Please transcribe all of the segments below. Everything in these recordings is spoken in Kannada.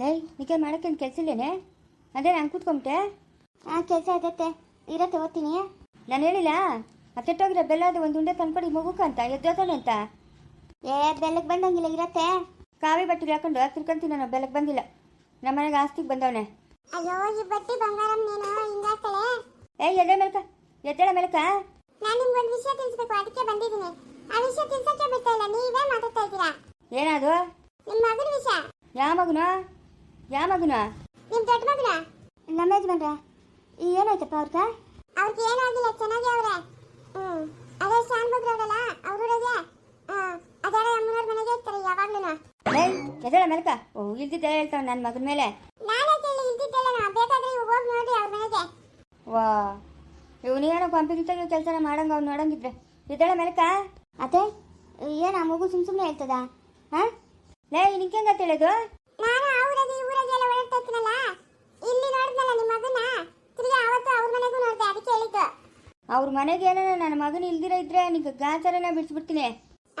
ಲೈ ನಿಕ್ಕೆ ಮಾಡೋಕ್ಕೇನು ಕೆಲಸ ಇಲ್ಲೇನೆ? ಅದೇ ನಾನು ಕೂತ್ಕೊಂಬಿಟ್ಟೆ. ಹಾಂ ಕೆಲಸ ಆಗತ್ತೆ ಇರತ್ತೆ ಓದ್ತೀನಿ. ನಾನು ಹೇಳಿಲ್ಲ? ಅತ್ತೆಟ್ಟೋಗಿರೋ ಬೆಲ್ಲದ ಒಂದು ಉಂಡೆ ತಂದ್ಕೊಡಿ ಮಗುಕ ಅಂತ ಎದ್ದೋತಾನೆ ಅಂತ? ಏ ಬೆಲ್ಲಕ್ಕೆ ಬಂದಂಗಿಲ್ಲ ಇರತ್ತೆ. ಕಾವಿ ಬಟ್ಟೆಗೆ ಹಾಕೊಂಡು ತಿರ್ಕೊಂತೀನಿ ನಾನು ಬೆಲ್ಲಕ್ಕೆ ಬಂದಿಲ್ಲ. ನಮ್ಮ ಮನೆಗೆ ಆಸ್ತಿಗೆ ಬಂದವನೆ. ಅಯ್ಯೋ ಈ ಬಟ್ಟಿ ಬಂಗಾರಂ ನೀನು ಹಿಂಗಾಗ್ತಾಳೆ ಏ ಎದೆ ಮೇಲ್ಕ? ಎದ್ದೇಳ ಮೇಲ್ಕ? ನಾನು ನಿಮ್ಗೊಂದು ವಿಷಯ ತಿಳಿಸ್ಬೇಕು ಅದಕ್ಕೆ ಬಂದಿದ್ದೀನಿ. ಆ ವಿಷಯ ತಿಳ್ಸಕ್ಕೆ ಬಿಡ್ತಾ ಇಲ್ಲ ನೀವೇ ಮಾತಾಡ್ತಾ ಇದ್ದೀರಾ? ಏನದು ನಿಮ್ಮ ಮಗನ ವಿಷಯ? ಯಾವ ಮಗುನ? ಯಾವ ಮಗುನ? ನಿಮ್ ದೊಡ್ಡ ಮಗನ? ನಮ್ಮ ಯಜಮಾನ್ರ. ಏನಾಯ್ತಪ್ಪ ಅವ್ರ ಅವ್ರಿಗೆ ಏನಾಗಿಲ್ಲ ಚೆನ್ನಾಗಿ ಅವ್ರೆ. ಹ್ಮ್ ಅದೇ ಶಾನ್ ಅವ್ರು ಅವ್ರೂರಿಗೆ ಅದಾರ ಅಮ್ಮನವ್ರ ಮನೆಗೆ ಇರ್ತಾರೆ ಯಾವಾಗ್ಲೂ ಏಯ್ ಎದ್ದೇಳ ಮೇಲ್ಕ? ಓ ಇಲ್ದಿದ್ದೆ ಹೇಳ್ತಾವ ನನ್ನ ಮಗನ ಮೇಲೆ. ನಾನೇ ಕೇಳಿ ಇಲ್ದಿದ್ದೆಲ್ಲ ನಾ ಬೇಕಾದ್ರೆ ಹೋಗಿ ನೋಡಿ ಅವ್ರ ಮನೆಗೆ. ವಾ ಇವನೇನೋ ಕಂಪ್ಯೂಟರ್ ಕೆಲಸ ಮಾಡಂಗ ಅವ್ನು ನೋಡಂಗಿದ್ರೆ. ಇದ್ದಾಳೆ ಮೇಲ್ಕ? ಅತ್ತೆ ಏನು ಮಗು ಸುಮ್ ಸುಮ್ಮನೆ ಹೇಳ್ತದ? ಹಾ? ಲೇ ನಿಂಗೆ ಹೆಂಗ ತಿಳಿದು ನಾನು ಅವ್ರಿಗೆ ಊರಿಗೆ ಎಲ್ಲ ಓಡಾಡ್ತಾ ಇರ್ತೀನಲ್ಲ ಇಲ್ಲಿ ನೋಡಿದ್ನಲ್ಲ ನಿಮ್ಮ ಮಗನ ತಿರ್ಗಿ ಅವತ್ತು ಅವ್ರ ಮನೆಗೂ ನೋಡ್ದೆ ಅದಕ್ಕೆ ಹೇಳಿದ್ದು ಅವ್ರ ಮನೆಗೆ ಏನೋ ನನ್ನ ಮಗನ ಇಲ್ದಿರ ಇದ್ರೆ ನಿಂಗೆ ಗಾಚಾರನ ಬಿಡಿಸ್ಬಿಡ್ತೀನಿ.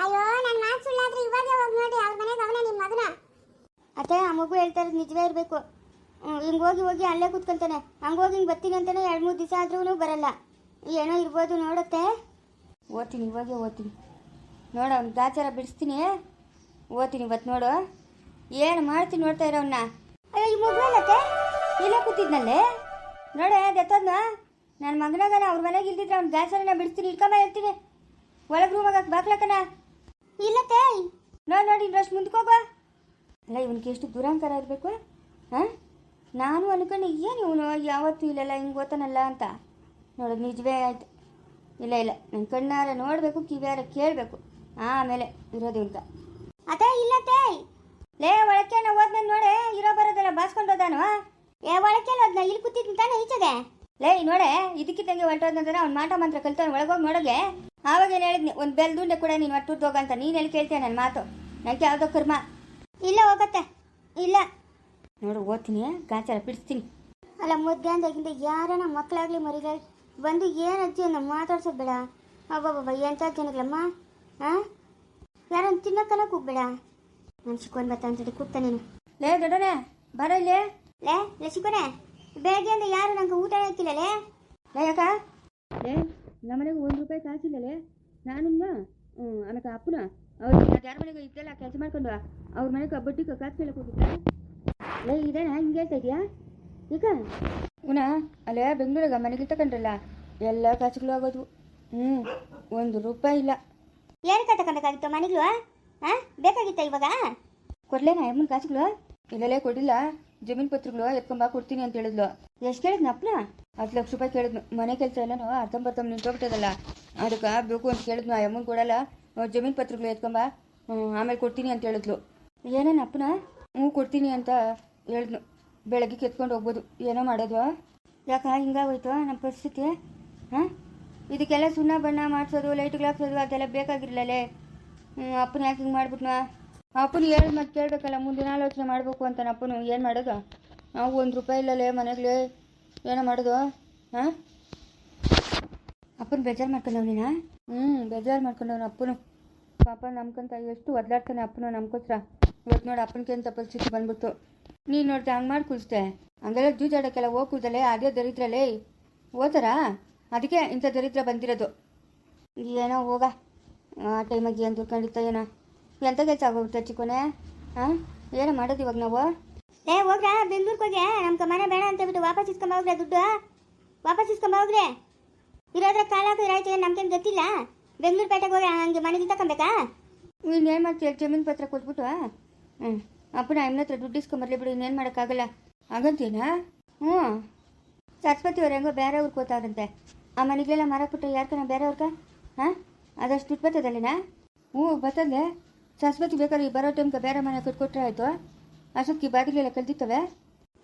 ಅಯ್ಯೋ ನನ್ನ ಮಾತು ಸುಳ್ಳಾದ್ರೆ ಇವಾಗ ಹೋಗಿ ನೋಡಿ ಅವ್ರ ಮನೆಗೆ ಅವನ ನಿಮ್ಮ ಮಗನ. ಅತ್ತೆ ಆ ಮಗು ಹೇಳ್ತಾ ಇರೋದು ನಿಜವೇ ಇರಬೇಕು. ಹಿಂಗೆ ಹೋಗಿ ಹೋಗಿ ಅಲ್ಲೇ ಕೂತ್ಕೊಳ್ತಾನೆ ಹಂಗೆ ಹೋಗಿ ಹಿಂಗೆ ಬರ್ತೀನಿ ಅಂತಾನೆ ಎರಡು ಮೂರು ದಿವಸ ಆದ್ರೂ ಬರಲ್ಲ. ಏನೋ ಇರ್ಬೋದು ನೋಡತ್ತೆ. ಓದ್ತೀನಿ ಇವಾಗೆ ಓದ್ತೀನಿ. ನೋಡು ಅವ್ನು ಗಾಚಾರ ಬಿಡಿಸ್ತೀನಿ. ಓದ್ತೀನಿ ಇವತ್ತು ನೋಡು. ಏನು ಮಾಡ್ತೀನಿ ನೋಡ್ತಾ ಇರೋವನ್ನ ಅಯ್ಯೋ ಈ ಮಗು ಅಲ್ಲತ್ತೆ? ಇಲ್ಲೇ ಕೂತಿದ್ನಲ್ಲೇ? ನೋಡೆ ಅದೆತ್ತದ್ನ ನನ್ನ ಮಗನಾಗನ ಅವ್ರ ಮನೆಗೆ ಇಲ್ದಿದ್ರೆ ಅವ್ನು ಗಾಚಾರನ ಬಿಡಿಸ್ತೀನಿ. ಇಳ್ಕೊಂಬ ಹೇಳ್ತೀನಿ. ಒಳಗೆ ರೂಮಾಗ ಬಾಕ್ಲಕ್ಕನ ಇಲ್ಲತ್ತೆ ನೋಡಿ ನೋಡಿ ಇನ್ನಷ್ಟು ಮುಂದ್ಕೋಬ ಅಲ್ಲ ಇವನಿಗೆ ಎಷ್ಟು ದುರಾಂಕಾರ ಇರಬೇಕು ಹಾಂ? ನಾನು ಅನ್ಕೊಂಡೆ ಏನು ಇವನು? ಯಾವತ್ತೂ ಇಲ್ಲಲ್ಲ ಹಿಂಗೆ ಓದ್ತಾನಲ್ಲ ಅಂತ. ನೋಡೋದು ನಿಜವೇ ಆಯ್ತು. ಇಲ್ಲ ಇಲ್ಲ. ನನ್ನ ಕಣ್ಣಾರ ನೋಡಬೇಕು ಕಿವಿಯಾರ ಕೇಳಬೇಕು. ಆಮೇಲೆ ಇರೋದು ಅಂತ ಅದೇ ಇಲ್ಲ ತಾಯಿ. ಲೇ ಒಳಕ್ಕೆ ನಾವು ಓದ್ನ ನೋಡೆ ಇರೋ ಬರೋದೆಲ್ಲ ಬಾಸ್ಕೊಂಡು ಹೋದಾನು? ಏ ಒಳಕ್ಕೆ ಇಲ್ಲಿ ಕೂತಿದ್ದೀನಿ ತಾನೇ ಈಚೆಗೆ? ಲೇ ನೋಡೆ ಇದಕ್ಕಿದ್ದಂಗೆ ಹೊರಟೋದಂದ್ರೆ ಅವ್ನು ಮಾಟ ಮಂತ್ರ ಕಲ್ತಾನೆ ಒಳಗೋಗಿ ನೋಡೋಗೆ. ಆವಾಗ ಏನು ಹೇಳಿದ್ನಿ ಒಂದು ಬೆಲ್ ದುಂಡೆ ಕೂಡ ನೀನು ಒಟ್ಟು ಹೋಗಂತ ನೀನು ಎಲ್ಲಿ ಕೇಳ್ತೀಯ ನನ್ನ ಮಾತು? ನನಗೆ ಯಾವುದೋ ಕರ್ಮ. ಇಲ್ಲ ಹೋಗತ್ತೆ. ಇಲ್ಲ. ನೋಡು ಓದ್ತೀನಿ ಗಾಚಾರ ಬಿಡಿಸ್ತೀನಿ. ಅಲ್ಲ ಮಧ್ಯಾಹ್ನದಾಗಿಂದ ಯಾರನ ಮಕ್ಕಳಾಗ್ಲಿ ಮರಿಗಳು ಬಂದು ಏನು ಅಜ್ಜಿ ಅನ್ನ ಮಾತಾಡ್ಸೋದು ಬೇಡ. ಅಬ್ಬಬ್ಬಬ್ಬ ಎಂಥ ಜನಗಳಮ್ಮ ಹಾಂ ಯಾರನ್ನ ತಿನ್ನಕ್ಕನ ಕೂಗ್ಬೇಡ ನಾನು ಶಿಕೋನ್ ಬತ್ತ ಅಂತೇಳಿ ಕೂಗ್ತಾನೆ ನೀನು. ಲೇ ದೊಡ್ಡನೆ ಬರೋ ಇಲ್ಲೇ? ಲೇ ಲೇ ಶಿಕೋನೆ ಬೆಳಗ್ಗೆಯಿಂದ ಯಾರು ನಂಗೆ ಊಟ ಹಾಕಿಲ್ಲಲೇ? ಯಾಕ ಲೇ ನಮ್ಮನೆಗೆ ಒಂದು ರೂಪಾಯಿ ಕಾಸಿಲ್ಲಲೇ ನಾನು ಹ್ಞೂ ಆಮೇಲೆ ಅಪ್ಪನ. ಅವ್ರು ಯಾರ ಮನೆಗೆ ಇದ್ದಲ್ಲ ಕೆಲಸ ಮಾಡ್ಕೊಂಡು ಅವ್ರ ಮನೆಗೆ ಬಡ್ಡಿಗೆ ಕಾಸು ಕೇಳಕ್ಕೆ ಹೋಗಿದ್ದೆ? ಲೇ ಇದೇನಾ? ಹಿಂಗೆ ಹೇಳ್ತಾ ಇದೆಯಾ ಈಗ ಉನಾ ಅಲ್ಲೇ ಬೆಂಗಳೂರಿಗೆ ಮನೆಗೆ ತಗೊಂಡ್ರಲ್ಲ ಎಲ್ಲ ಕಾಸುಗಳು ಆಗೋದು ಹ್ಞೂ ಒಂದು ರೂಪಾಯಿ ಇಲ್ಲ. ಏನಕ್ಕೆ ತಗೋಬೇಕಾಗಿತ್ತು ಮನೆಗಳು ಹಾಂ ಬೇಕಾಗಿತ್ತ ಇವಾಗ? ಕೊಡ್ಲೇನಾ ಅಮ್ಮನ ಕಾಸುಗಳು? ಇಲ್ಲಲೇ ಕೊಡಿಲ್ಲ ಜಮೀನ್ ಪತ್ರಗಳು ಎತ್ಕೊಂಬಾ ಕೊಡ್ತೀನಿ ಅಂತ ಹೇಳಿದ್ಲು. ಎಷ್ಟು ಕೇಳಿದ್ನ ಅಪ್ಪನ? ಹತ್ತು ಲಕ್ಷ ರೂಪಾಯಿ ಕೇಳಿದ್ನು. ಮನೆ ಕೆಲಸ ಎಲ್ಲನೂ ಅರ್ಧಂಬರ್ಧ ನಿಂತೋಗ್ಬಿಟ್ಟದಲ್ಲ ಅದಕ್ಕೆ ಬೇಕು ಅಂತ ಕೇಳಿದ್ನು. ಆ ಅಮ್ಮನ ಕೊಡಲ್ಲ. ಜಮೀನ್ ಪತ್ರಗಳು ಎತ್ಕೊಂಬ ಆಮೇಲೆ ಕೊಡ್ತೀನಿ ಅಂತ ಹೇಳಿದ್ಲು. ಏನೇನು ಅಪ್ಪನ? ಹ್ಞೂ ಕೊಡ್ತೀನಿ ಅಂತ ಹೇಳಿದ್ನು. ಬೆಳಗ್ಗೆ ಕೆತ್ಕೊಂಡು ಹೋಗ್ಬೋದು. ಏನೋ ಮಾಡೋದು. ಯಾಕ ಹಿಂಗಾಗೋಯ್ತು ನಮ್ಮ ಪರಿಸ್ಥಿತಿ? ಹಾಂ? ಇದಕ್ಕೆಲ್ಲ ಸುಣ್ಣ ಬಣ್ಣ ಮಾಡಿಸೋದು ಲೈಟ್ಗಳು ಹಾಕ್ಸೋದು ಅದೆಲ್ಲ ಬೇಕಾಗಿರ್ಲಲ್ಲೇ ಹ್ಞೂ ಅಪ್ಪನ ಯಾಕೆ ಹಿಂಗೆ ಮಾಡ್ಬಿಟ್ನ? ಅಪ್ಪನ ಹೇಳಿ ಮತ್ತೆ ಕೇಳಬೇಕಲ್ಲ ಮುಂದಿನ ಆಲೋಚನೆ ಮಾಡಬೇಕು ಅಂತ ಅಪ್ಪನು. ಏನು ಮಾಡೋದು? ನಾವು ಒಂದು ರೂಪಾಯಿ ಇಲ್ಲಲೇ ಮನೆಗೆ ಏನೋ ಮಾಡೋದು? ಹಾಂ? ಅಪ್ಪನ ಬೇಜಾರು ಮಾಡ್ಕೊಂಡವ್ನಿನ? ಹ್ಞೂ ಬೇಜಾರು ಮಾಡ್ಕೊಂಡವ್ನು ಅಪ್ಪನು. ಪಾಪ ನಮ್ಕಂತ ಎಷ್ಟು ಒದ್ಲಾಡ್ತಾನೆ ಅಪ್ಪನು ನಮ್ಗೋಸ್ಕರ ಇವತ್ತು ನೋಡಿ ಅಪ್ಪನಿಗೆ ಅಂತ ಪರಿಸ್ಥಿತಿ ಬಂದ್ಬಿಡ್ತು. ನೀನು ನೋಡ್ತಾ ಹಂಗೆ ಮಾಡಿ ಕುಡಿಸ್ದೆ ಹಂಗೆಲ್ಲ ಜೂಜಾಡೋಕ್ಕೆಲ್ಲ ಹೋಗಿ ಕೂದಲೇ ಅದೇ ದರಿದ್ರಲ್ಲೇ? ಓದಾರಾ ಅದಕ್ಕೆ ಇಂಥ ದರಿದ್ರ ಬಂದಿರೋದು. ಏನೋ ಹೋಗ. ಆ ಟೈಮಾಗಿ ಏನು ದುಡ್ಕೊಂಡಿತ್ತ ಏನೋ. ಎಂಥ ಕೆಲಸ ಆಗೋಗುತ್ತೆ ಹಾ ಹಾಂ ಏನು ಮಾಡೋದು ಇವಾಗ ನಾವು? ಏ ಹೋಗ್ರಾ ಬೆಂಗ್ಳೂರ್ಗೆ ಹೋಗಿ ನಮ್ಗೆ ಮನೆ ಬೇಡ ಅಂತ ಹೇಳ್ಬಿಟ್ಟು ವಾಪಸ್ ಇಸ್ಕೊಂಬ ಹೋಗ್ರೆ ದುಡ್ಡು? ವಾಪಸ್ ಇಸ್ಕೊಂಬ ಹೋಗ್ರೆ ಇರೋದ್ರ ಕಾಲ ಹಾಕಿದ್ರೆ ಆಯ್ತು ಏನು ನಮ್ಗೇನು ಗೊತ್ತಿಲ್ಲ? ಬೆಂಗ್ಳೂರು ಪೇಟೆಗೆ ಹೋಗಿ ಹಂಗೆ ಮನೆಗೆ ತಗೊಬೇಕಾ ಇನ್ನೇನು ಮಾಡ್ತೀಯ ಜಮೀನು ಪತ್ರ ಕೊಟ್ಬಿಟ್ಟು ಹ್ಞೂ ಅಪ್ಪನ ಅಮ್ಮನ ಹತ್ರ ದುಡ್ಡು ಇಸ್ಕೊಂಬರ್ಲಿ ಬಿಡು ಇನ್ನೇನು ಮಾಡೋಕ್ಕಾಗಲ್ಲ. ಆಗಂತೀನಾ ಹ್ಞೂ. ಸರಸ್ವತಿ ಅವ್ರು ಹೆಂಗೋ ಬೇರೆ ಊರಿಗೆ ಗೊತ್ತಾದಂತೆ. ಆ ಮನೆಗೆಲ್ಲ ಮಾರಾಕ್ಬಿಟ್ಟು ಯಾರ್ಕನ ಬೇರೆ ಅವ್ರಕ ಹಾಂ ಅದಷ್ಟು ದುಡ್ಡು ಬರ್ತದಲ್ಲಿನಾ? ಹ್ಞೂ ಬರ್ತದೆ ಸರಸ್ವತಿ ಬೇಕಾದ್ರೆ ಈ ಬರೋ ಟೈಮ್ಗೆ ಬೇರೆ ಮನೆ ಕಟ್ಕೊಟ್ರೆ ಆಯಿತು ಅಷ್ಟೊತ್ತಿಗೆ ಬಾಗಿಲೆಲ್ಲ ಕಲ್ತಿತ್ತವೆ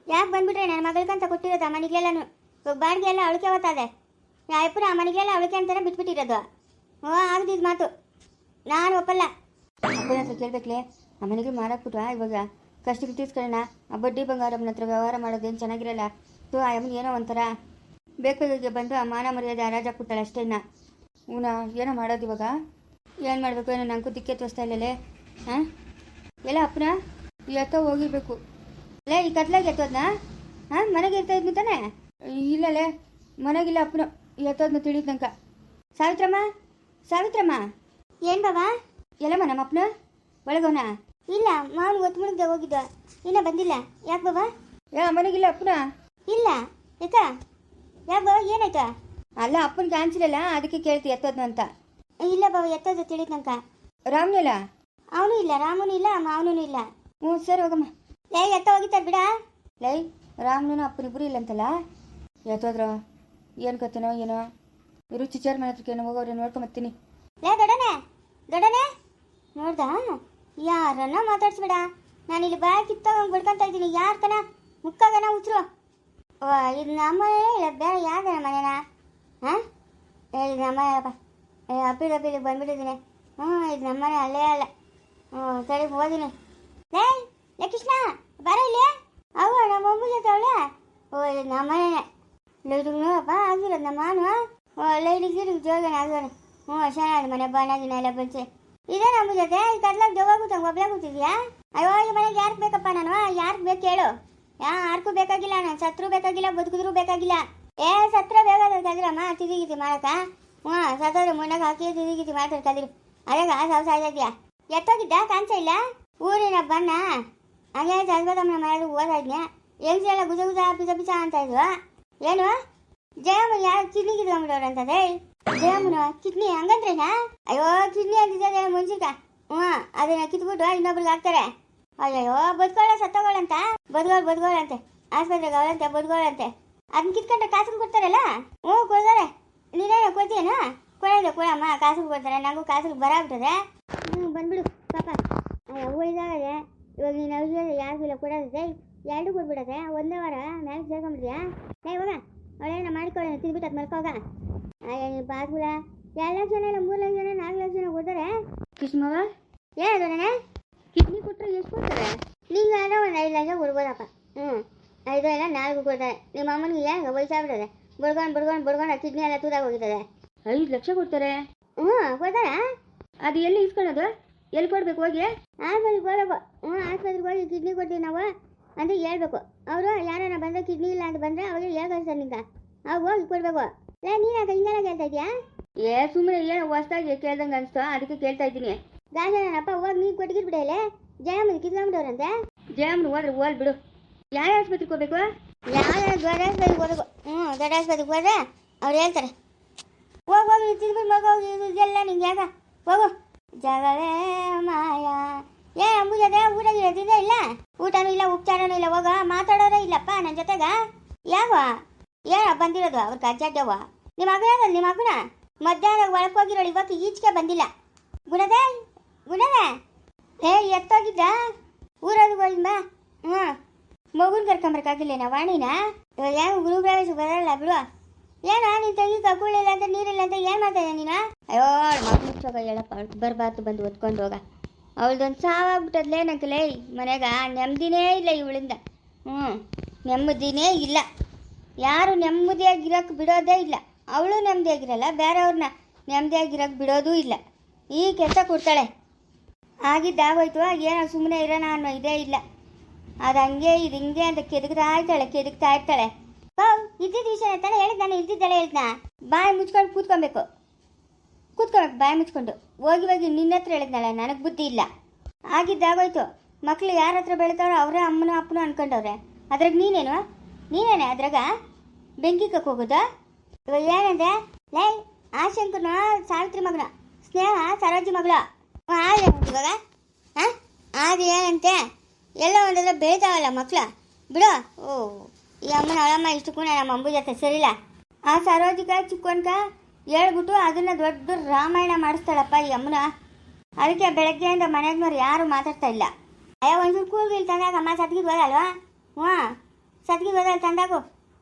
ಯಾಕೆ ಬಂದ್ಬಿಟ್ರೆ ನನ್ನ ಮಗಳಿಗಂತ ಕೊಟ್ಟಿರೋದು ಆ ಮನೆಗೆಲ್ಲನು ಬಾಡಿಗೆ ಎಲ್ಲ ಅವಳಿಕೆ ಓದ್ತದೆ ಅಪ್ಪನ ಆ ಮನೆಗೆಲ್ಲ ಅವಳಿಕೆ ಅಂತಾನೆ ಬಿಟ್ಬಿಟ್ಟಿರೋದು. ಓ ಆಗದಿದ್ ಮಾತು. ನಾನು ಒಪ್ಪಲ್ಲ. ಅಪ್ಪನ ಹತ್ರ ಕೇಳ್ಬೇಕ್ಲೆ. ಆ ಮನೆಗೆ ಮಾರಾಕ್ಬಿಟ್ಟು ಇವಾಗ? ಕಷ್ಟಕ್ಕೆ ತೀರ್ಸ್ಕೊಳ್ಳೋಣ. ಆ ಬಡ್ಡಿ ಬಂಗಾರಮ್ಮನ ಹತ್ರ ವ್ಯವಹಾರ ಮಾಡೋದೇನು ಚೆನ್ನಾಗಿರಲ್ಲ. ಸೊ ಆ ಅಮ್ಮನ ಏನೋ ಒಂಥರ. ಬೇಕಾಗಿ ಬಂದು ಆ ಮಾನ ಮರ್ಯಾದೆ ಹರಾಜ್ ಹಾಕ್ಬಿಡ್ತಾಳೆ ಅಷ್ಟೇನ ಊನ ಏನೋ ಮಾಡೋದು ಇವಾಗ? ಏನು ಮಾಡಬೇಕು? ಏನೋ ನನಗೂ ದಿಕ್ಕೆ ತೋರಿಸ್ತಾ ಇಲ್ಲಲೇ? ಹಾಂ? ಎಲ್ಲ ಅಪ್ಪನ? ಎತ್ತೋ ಹೋಗಿರ್ಬೇಕು. ಲೇ ಈ ಕತ್ಲಾಗ ಎತ್ತೋದ್ನ? ಹಾಂ ಮನೆಗೆ ಇರ್ತಾ ಇದ್ನು ತಾನೆ? ಇಲ್ಲಲೇ ಮನೆಗಿಲ್ಲ ಅಪ್ಪನ. ಎತ್ತೋದ್ನ ತಿಳಿದ ತನಕ ಸಾವಿತ್ರಮ್ಮ? ಸಾವಿತ್ರಮ್ಮ? ಏನು ಬಾಬಾ ಎಲ್ಲಮ್ಮ ನಮ್ಮ ಅಪ್ಪನ? ಒಳಗವನ ಇಲ್ಲ ಮಾವನ್ ಒತ್ತು ಮುಳುಗ್ದೆ ಹೋಗಿದ್ದ. ಇನ್ನ ಬಂದಿಲ್ಲ. ಯಾಕೆ ಬಾಬಾ ಯಾ ಮನೆಗಿಲ್ಲ ಅಪ್ಪನ? ಇಲ್ಲ. ಯಾಕ? ಯಾಕೆ ಬಾಬಾ ಏನಾಯ್ತಾ? ಅಲ್ಲ ಅಪ್ಪನ ಕಾಣಿಸಿಲ್ಲ ಅದಕ್ಕೆ ಕೇಳ್ತಿ ಎತ್ತೋದ್ನ ಅಂತ. ಇಲ್ಲ ಬಾವ ಎತ್ತದ ತಿಳಿದ್ ನಂಕ ರಾಮ್ನೆಲ್ಲ ಅವನು ಇಲ್ಲ ರಾಮನು ಇಲ್ಲ ಮಾವನೂ ಇಲ್ಲ. ಹ್ಞೂ ಸರಿ ಹೋಗಮ್ಮ. ಲೇ ಎತ್ತ ಹೋಗಿತ್ತಾರ ಬಿಡ. ಲೈ ರಾಮ್ನೂ ಅಪ್ಪನಿಬ್ರು ಇಲ್ಲ ಅಂತಲ್ಲ ಎತ್ತೋದ್ರ ಏನು ಕತ್ತೇನೋ ಏನೋ? ಇರು ಚಿಚಾರ್ ಮನೆ ಹತ್ರಕ್ಕೆ ಏನೋ ಹೋಗೋರೆ ನೋಡ್ಕೊಂಬತ್ತೀನಿ ಲೇ ದೊಡನೆ ದೊಡನೆ ನೋಡ್ದಾ? ಯಾರನ್ನ ಮಾತಾಡ್ಸ್ಬೇಡ ನಾನು ಇಲ್ಲಿ ಬಾಯ್ ಕಿತ್ತೋಗಂಗ್ ಬಿಡ್ಕೊಂತ ಇದ್ದೀನಿ. ಯಾರ್ ಕಣ ಮುಕ್ಕಾಗನ ಉಸಿರು. ಇದು ನಮ್ಮ ಇಲ್ಲ ಬೇರೆ ಯಾರ ಮನೆನ? ಹಾಂ? ಇದು ನಮ್ಮನೆಯಪ್ಪ ಏ ಅಪ್ಪಿಲ್ ಅಪ್ಪಿಲ್ ಬಂದ್ಬಿಟ್ಟಿದ್ದೀನಿ. ಹ್ಞೂ, ಇದು ನಮ್ಮನೆ ಅಲ್ಲೇ ಅಲ್ಲ ಹ್ಞೂ, ಸರಿ ಹೋದಿನಿ ಲೇ ಲೇ, ಕೃಷ್ಣ, ಬರ ಇಲ್ಲಿ. ಅವ ನಮ್ಮ ಅಮ್ಮ ಜೊತೆ ಓ, ಇದು ನಮ್ಮನೆ ಲೈಟಿಗೆ ನೋಡಪ್ಪ ಆಗಿರೋದು ನಮ್ಮ ಮಾನು ಓ ಲೈಟಿಂಗ್ ಗಿಟಿಗೆ ಜೋಗನ ಆಗಿರೋದು ಹ್ಞೂ ಚೆನ್ನಾಗಿ ಮನೆ ಬಣ್ಣ ಎಲ್ಲ ಬಂಚೆ ಇದೇ ನಮ್ಮ ಜೊತೆ, ಈ ಕತ್ಲಾಗ ಜೋಗ ಕೂತಂಗೆ ಒಬ್ಳೆ ಕೂತಿದ್ಯಾ? ಅಯ್ಯೋ, ಈ ಮನೆಗೆ ಯಾರಿಗೆ ಬೇಕಪ್ಪ ನಾನು ಯಾರಿಗೆ ಬೇಕು ಹೇಳು. ಯಾರಿಗೂ ಬೇಕಾಗಿಲ್ಲ ನಾನು ಸತ್ರು ಬೇಕಾಗಿಲ್ಲ, ಬದುಕಿದ್ರು ಬೇಕಾಗಿಲ್ಲ. ಏ ಸತ್ರ ಬೇಕಾದ್ರೆ ತಿದಿ ಗಿತಿ ಮಾಡಕ ಹ್ಞೂ ಸತ್ತೋದ್ರೆ ಮುನ್ನಾಗ ಹಾಕಿ ತಿರುಗಿತಿ ಗಿತಿ ಮಾಡ್ತಾರೆ ಕದಿರಿ ಅದಾಗ ಸಾವು ಸಾಯ್ತಿದ್ಯಾ ಎತ್ತೋಗಿದ್ದ? ಕಾಣಿಸ ಇಲ್ಲ. ಊರಿನ ಬಣ್ಣ. ಹಾಗೆ ಸದ್ಬದಮ್ಮನ ಮನೆಯಲ್ಲಿ ಓದಾ ಹೆಂಗ್ಸಿ ಎಲ್ಲ ಗುಜ ಗುಜ ಪಿಸ ಪಿಸ ಅಂತ ಇದ್ವು ಏನು? ಜಯಮ್ಮ ಯಾರು ಕಿಡ್ನಿ ಕಿತ್ಕೊಂಡ್ಬಿಡೋರು ಅಂತದೆ ಜಯಮ್ಮನ ಕಿಡ್ನಿ ಹಂಗಂದ್ರೇನಾ ಅಯ್ಯೋ, ಕಿಡ್ನಿ ಅಂತಿದ್ದೆ ಮುಂಚಿಕ ಹ್ಞೂ ಅದನ್ನ ಕಿತ್ಬಿಟ್ಟು ಇನ್ನೊಬ್ರಿಗೆ ಹಾಕ್ತಾರೆ. ಅಯ್ಯೋ ಬದುಕೋಳ, ಸತ್ತೋಗಳಂತ? ಬದುಕೋಳು, ಬದುಕೋಳಂತೆ. ಆಸ್ಪತ್ರೆಗೆ ಅವಳಂತೆ, ಬದುಕೋಳಂತೆ. ಅದನ್ನ ಕಿತ್ಕೊಂಡ್ರೆ ಕಾಸು ಕೊಡ್ತಾರಲ್ಲ? ಹ್ಞೂ ಕೊಡ್ತಾರೆ. ನೀನೇನು ಕೊಡ್ತೀಯೇನು? ಕೊಡೋದು ಕೊಡಮ್ಮ ಕಾಸು ಕೊಡ್ತಾರೆ ನನಗೂ ಕಾಸುಗಳು ಬರ ಆಗ್ತದೆ ಹ್ಞೂ ಬಂದ್ಬಿಡು ಪಾಪ. ಇದಾಗದೆ ಇವಾಗ ನೀನು ಔಷಧ ಯಾರಿಗೂ ಇಲ್ಲ ಕೊಡೋದಿದೆ ಎರಡು ಕೊಟ್ಬಿಡತ್ತೆ ಒಂದೇ ವಾರ ಮ್ಯಾಲೆ ಸೇರ್ಕೊಂಡ್ಬಿಡ್ತೀಯಾ? ಏ ಇವಾಗ ಅವಳೇನ ಮಾಡ್ಕೊಳ್ಳೋಣ ತಿನ್ಬಿಟ್ಟು ಅದು ಮಲ್ಕೋಗ ಅಯ್ಯ ನೀವು ಬಾಗ್ಬಿಡ ಎರಡು ಲಕ್ಷ ಜನ ಇಲ್ಲ ಮೂರು ಲಕ್ಷ ಜನ ನಾಲ್ಕು ಲಕ್ಷ ಜನ ಓದಾರೆ ಏನದು ಏನದಣ್ಣ ಕಿಡ್ನಿ ಕೊಟ್ಟರೆ ಎಷ್ಟು ಕೊಡ್ತಾರೆ? ನಿಂಗೆ ಆದ್ರೆ ಒಂದು ಐದು ಲಕ್ಷ ಕೊಡ್ಬೋದಪ್ಪ. ಹ್ಞೂ ಐದು ಇಲ್ಲ ನಾಲ್ಕು ಕೊಡ್ತಾರೆ. ನಿಮ್ಮ ಅಮ್ಮನಿಗೆ ಹೆಂಗೆ ವಯಸ್ಸಾಗ್ಬಿಡದೆ ಬಡ್ಕೊಂಡು ಬಡ್ಕೊಂಡು ಬಡ್ಕೊಂಡು ಕಿಡ್ನಿ ಎಲ್ಲ ತೂದಾಗ ಹೋಗಿದ್ದಾರೆ ಐದು ಲಕ್ಷ ಕೊಡ್ತಾರೆ? ಹ್ಞೂ ಕೊಡ್ತಾರ? ಅದು ಎಲ್ಲಿ ಇಸ್ಕೊಳ್ಳೋದು? ಎಲ್ಲಿ ಕೊಡ್ಬೇಕು ಹೋಗಿ? ಆಸ್ಪತ್ರೆಗೆ ಹೋಗ್ಬೇಕು ಹ್ಞೂ ಆಸ್ಪತ್ರೆಗೆ ಹೋಗಿ ಕಿಡ್ನಿ ಕೊಡ್ತೀವಿ ನಾವು. ಅಂತ ಹೇಳ್ಬೇಕು. ಅವರು ಯಾರನ್ನ ಬಂದರೆ ಕಿಡ್ನಿ ಇಲ್ಲ ಅಂತ ಬಂದರೆ ಅವಾಗ ಸರ್ ನಿಂಗೆ ಹೋಗಿ ಕೊಡ್ಬೇಕು. ಏ ನೀನು ಯಾಕೆ ಹಿಂಗೆಲ್ಲ ಕೇಳ್ತಾ ಇದೆಯಾ ಏ ಸುಮ್ಮನೆ ಏನೋ ಹೊಸ್ದಾಗಿ ಕೇಳ್ದಂಗೆ ಅನಿಸ್ತು. ಅದಕ್ಕೆ ಕೇಳ್ತಾ ಇದ್ದೀನಿ. ಗಾಜನಪ್ಪ ಹೋಗಿ ನೀನು ಕೊಟ್ಟಿಗಿರ್ಬಿಡಲೆ ಜಯಮ್ಮನ ಕಿತ್ಕೊಂಡ್ಬಿಡೋರಂತೆ ಜಯಮ್ಮನ ಹೋದ್ರೆ ಹೋಲ್ ಬಿಡು. ಯಾವ ಆಸ್ಪತ್ರೆಗೆ ಹೋಗ್ಬೇಕು? ಯಾವ ದೊಡ್ಡ ಆಸ್ಪತ್ರೆಗೆ ಹೋಗ್ಬೇಕು ಹ್ಞೂ ದೊಡ್ಡ ಆಸ್ಪತ್ರೆಗೆ ಹೋದ್ರೆ ಅವ್ರು ಹೇಳ್ತಾರೆ, ಹೋಗಿ ಹೋಗಿ ಮಗ, ಹೋಗಿ ಇದೆಲ್ಲ ನಿಂಗೆ ಯಾಕ? ಹೋಗು. ಜಗವೇ ಮಾಯ. ಏ ಅಂಬುಜದೆ ಊರಾಗ ಇರೋದಿದೆ ಇಲ್ಲ? ಊಟನೂ ಇಲ್ಲ, ಉಪಚಾರನೂ ಇಲ್ಲ, ಹೋಗ ಮಾತಾಡೋರೇ ಇಲ್ಲಪ್ಪ ನನ್ನ ಜೊತೆಗ? ಯಾವ ಏನ ಬಂದಿರೋದು, ಅವ್ರ ಗಜ್ಜಡ್ಡವ ನಿಮ್ಮ ಮಗನ ನಿಮ್ಮ ಮಗನ ಮಧ್ಯಾಹ್ನ ಒಳಗೆ ಹೋಗಿರೋಳು ಇವತ್ತು ಈಚೆಗೆ ಬಂದಿಲ್ಲ. ಗುಣದೇ ಗುಣದೇ ಏ ಎತ್ತೋಗಿದ್ದ? ಊರಲ್ಲಿ ಹೋಗಿ ಬಾ ಹ್ಞೂ ಮಗುನ್ ಕರ್ಕೊಂಬರ್ಕಾಗಿಲ್ಲ ನಾ ವಾಣಿನ? ಇವಾಗ ಏನು ಗುರು ಪ್ರವೇಶ ಬರಲ್ಲ ಬಿಡು. ಏನ, ನೀನ್ ತಂಗಿ ಕಕ್ಕುಳಿಲ್ಲ ಅಂತ ನೀರಿಲ್ಲ ಅಂತ ಏನ್ ಮಾಡ್ತಾ ಇದ್ದೆ ನೀನು? ಅಯ್ಯೋ ಮಗು ಹೇಳಪ್ಪ ಬರಬಾರ್ದು, ಬಂದು ಒತ್ಕೊಂಡು ಹೋಗ. ಅವಳ್ದೊಂದು ಸಾವಾಗ್ಬಿಟ್ಟದ್ಲೇ ನಂಗೆ ಮನೆಗ ನೆಮ್ಮದಿನೇ ಇಲ್ಲ ಇವಳಿಂದ. ಹ್ಞೂ ನೆಮ್ಮದಿನೇ ಇಲ್ಲ. ಯಾರು ನೆಮ್ಮದಿಯಾಗಿರೋಕೆ ಬಿಡೋದೇ ಇಲ್ಲ. ಅವಳು ನೆಮ್ಮದಿಯಾಗಿರಲ್ಲ ಬೇರೆಯವ್ರನ್ನ ನೆಮ್ಮದಿಯಾಗಿರೋಕೆ ಬಿಡೋದೂ ಇಲ್ಲ. ಈ ಕೆಲಸ ಕೊಡ್ತಾಳೆ. ಆಗಿದ್ದಾಗೋಯ್ತು ಏನೋ ಸುಮ್ಮನೆ ಇರೋಣ ಅನ್ನೋ ಇದೇ ಇಲ್ಲ. ಅದು ಹಂಗೆ ಇದು ಹಿಂಗೆ ಅಂತ ಕೆದಕ್ತಾ ಇರ್ತಾಳೆ ಕೆದಕ್ತಾ ಇರ್ತಾಳೆ ಇದ್ದಿದ್ದ ವಿಷಯ ತಾನೆ ಹೇಳಿದ್, ನಾನು ಇದ್ದಿದ್ದಾಳೆ ಹೇಳಿದ್ನ? ಬಾಯಿ ಮುಚ್ಕೊಂಡು ಕೂತ್ಕೊಬೇಕು. ಕೂತ್ಕೊಬೇಕು, ಬಾಯಿ ಮುಚ್ಕೊಂಡು. ಹೋಗಿ ಹೋಗಿ ನಿನ್ನ ಹತ್ರ ಹೇಳಿದ್ನಲ್ಲ, ನನಗೆ ಬುದ್ಧಿ ಇಲ್ಲ. ಆಗಿದ್ದಾಗೋಯ್ತು. ಮಕ್ಳು ಯಾರ ಹತ್ರ ಬೆಳಿತಾರೋ ಅವರೇ ಅಮ್ಮನ ಅಪ್ಪನ ಅನ್ಕೊಂಡವ್ರೆ. ಅದ್ರಾಗ ನೀನೇನು? ನೀನೇನೆ ಅದ್ರಾಗ? ಬೆಂಕಿ ಹೋಗೋದು? ಇವಾಗ ಏನಂದ್ರೆ ಲೈ ಆಶಂಕರ್ನ ಸಾವಿತ್ರಿ ಮಗನ? ಸ್ನೇಹ, ಸರೋಜಿ ಮಗಳು? ಇವಾಗ. ಹಾಂ ಅದು ಏನಂತೆ? ಎಲ್ಲ ಒಂದಾದ್ರೆ ಬೆಳೀತಾವಲ್ಲ ಮಕ್ಕಳ ಬಿಡು. ಓ, ಈ ಅಮ್ಮನ ಅಳಮ್ಮ ಇಷ್ಟು ಕೂಡ ನಮ್ಮ ಅಂಬು ಜೊತೆ ಸರಿಲ್ಲ. ಆ ಸರೋಜಿಕ, ಚಿಕ್ಕವನ್ಕ ಹೇಳ್ಬಿಟ್ಟು ಅದನ್ನ ದೊಡ್ಡ ರಾಮಾಯಣ ಮಾಡಿಸ್ತಾಳಪ್ಪ ಈ ಅಮ್ಮನ. ಅದಕ್ಕೆ ಬೆಳಗ್ಗೆಯಿಂದ ಮನೆಗ್ನವ್ರು ಯಾರು ಮಾತಾಡ್ತಾ ಇಲ್ಲ. ಅಯ್ಯೋ, ಒಂಚೂರು ಕೂಗಿಲ್ ತಂದಾಗ ಅಮ್ಮ ಸತ್ಗಿದ್ ಹೋದಲ್ವಾ? ಹ್ಞೂ. ಸತ್ಗಿದ್ ಹೋದಲ್ ತಂದಾಕು.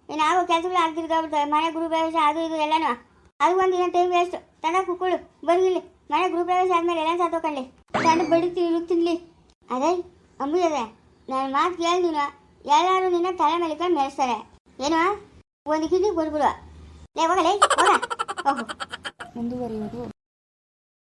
ಇನ್ನು ಆಗೋ ಕೆಲಸಗಳು ಆಗ್ತಿರ್ತಾವೆ ಮನೆ ಗುರು ಪ್ರವೇಶ ಅದು ಇದು ಎಲ್ಲನೂ. ಅದು ಒಂದು ದಿನ ಟೈಮ್ ವೇಸ್ಟ್ ತಂದಾಗ ಕುಕ್ಕಳು ಬರ್ಗಿಲ್ಲಿ ಮನೆ ಗುರು ಪ್ರವೇಶ ಆದ್ಮೇಲೆ ಎಲ್ಲ ಸಾತೋಕೊಳ್ಳಿ ಸಣ್ಣ ಬಡಿತೀನಿ ತಿನ್ಲಿ. ಅದೇ ಅಂಬುಜದೆ ನನ್ನ ಮಾತು ಕೇಳಿ ನೀನು ಎಲ್ಲರೂ ನಿನ್ನ ತಲೆ ಮೇಲೆ ಇಟ್ಕೊಂಡು ಮೆರೆಸ್ತಾರೆ ಏನು? ಒಂದು ಕಿಡ್ನಿ ಕೊಡ್ಬಿಡು ಲೇ, ಹೋಗಲೇ, ಹೋಗ. ಮುಂದುವರಿಯುವುದು